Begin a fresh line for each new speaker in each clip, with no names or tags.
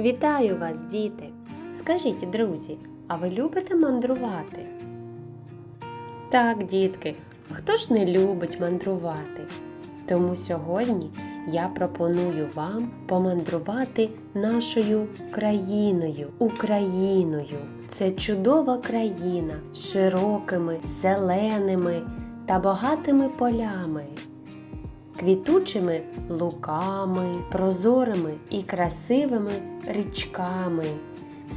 Вітаю вас, діти! Скажіть, друзі, а ви любите мандрувати? Так, дітки, хто ж не любить мандрувати? Тому сьогодні я пропоную вам помандрувати нашою країною, Україною. Це чудова країна з широкими, зеленими та багатими полями, квітучими луками, прозорими і красивими річками,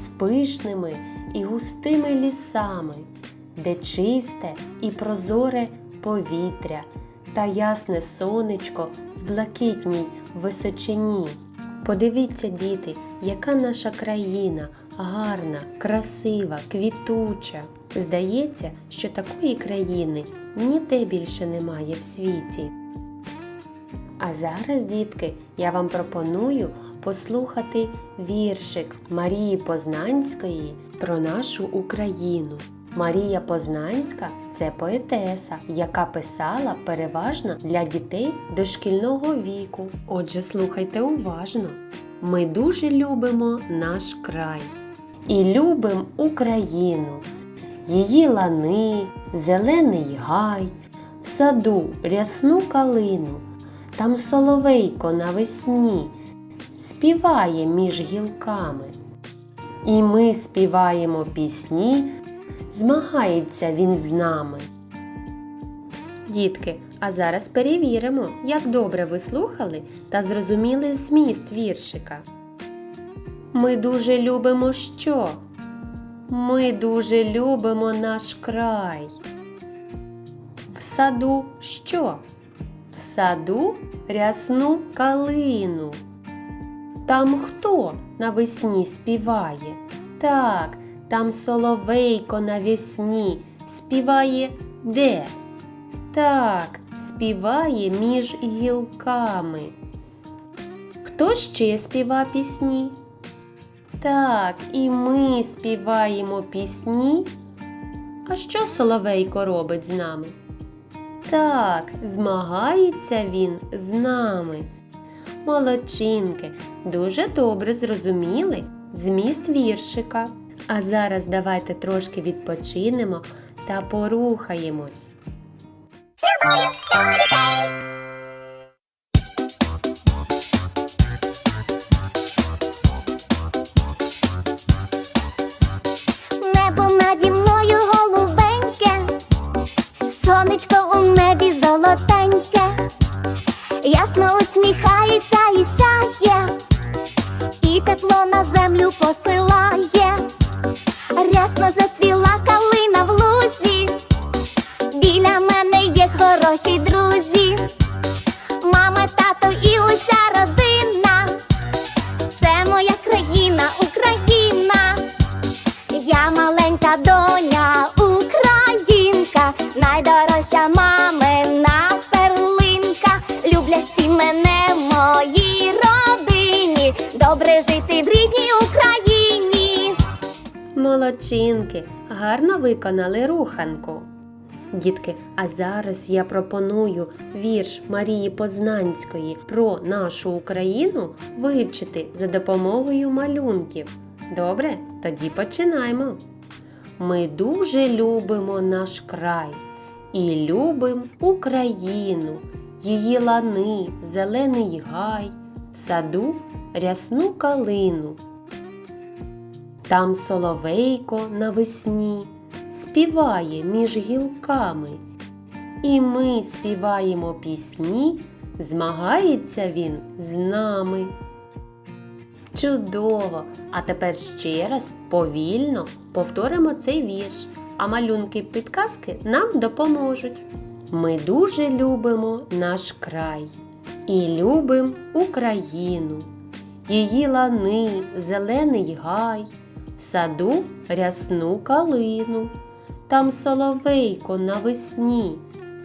з пишними і густими лісами, де чисте і прозоре повітря та ясне сонечко в блакитній височині. Подивіться, діти, яка наша країна гарна, красива, квітуча. Здається, що такої країни ніде більше немає в світі. А зараз, дітки, я вам пропоную послухати віршик Марії Познанської про нашу Україну. Марія Познанська це поетеса, яка писала переважно для дітей дошкільного віку. Отже, слухайте уважно. Ми дуже любимо наш край і любимо Україну, її лани, зелений гай, в саду рясну калину, там соловейко навесні співає між гілками. І ми співаємо пісні, змагається він з нами. Дітки, а зараз перевіримо, як добре ви слухали та зрозуміли зміст віршика. Ми дуже любимо що? Ми дуже любимо наш край. В саду що? Саду рясну калину. Там хто навесні співає? Так, там соловейко навесні співає де? Так, співає між гілками. Хто ще співа пісні? Так, і ми співаємо пісні. А що соловейко робить з нами? Так, змагається він з нами. Молодчинки, дуже добре зрозуміли зміст віршика. А зараз давайте трошки відпочинемо та порухаємось.
Небо Маленька доня, українка, найдорожча мамина перлинка. Люблять всі мене в моїй родині. Добре жити в рідній Україні.
Молодчинки, гарно виконали руханку. Дітки, а зараз я пропоную вірш Марії Познанської про нашу Україну вивчити за допомогою малюнків. Добре, тоді починаємо. Ми дуже любимо наш край і любимо Україну, її лани, зелений гай, в саду рясну калину. Там соловейко навесні співає між гілками, і ми співаємо пісні, змагається він з нами. Чудово! А тепер ще раз повільно повторимо цей вірш, а малюнки підказки нам допоможуть. Ми дуже любимо наш край і любимо Україну, її лани, зелений гай, в саду рясну калину. Там соловейко навесні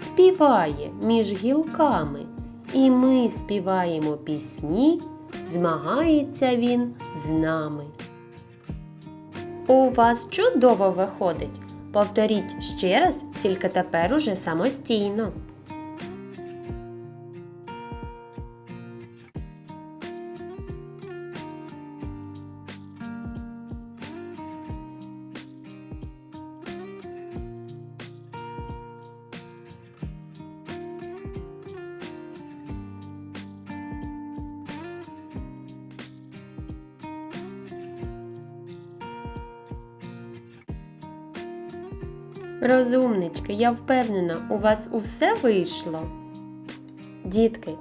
співає між гілками, і ми співаємо пісні, змагається він з нами. У вас чудово виходить. Повторіть ще раз, тільки тепер уже самостійно. Розумнички, я впевнена, у вас усе вийшло. Дітки,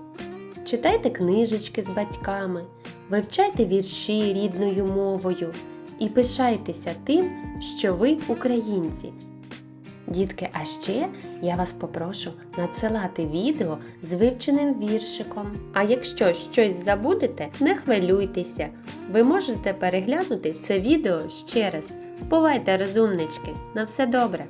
читайте книжечки з батьками, вивчайте вірші рідною мовою і пишайтеся тим, що ви українці. Дітки, а ще я вас попрошу надсилати відео з вивченим віршиком. А якщо щось забудете, не хвилюйтеся. Ви можете переглянути це відео ще раз. Бувайте розумнички! На все добре!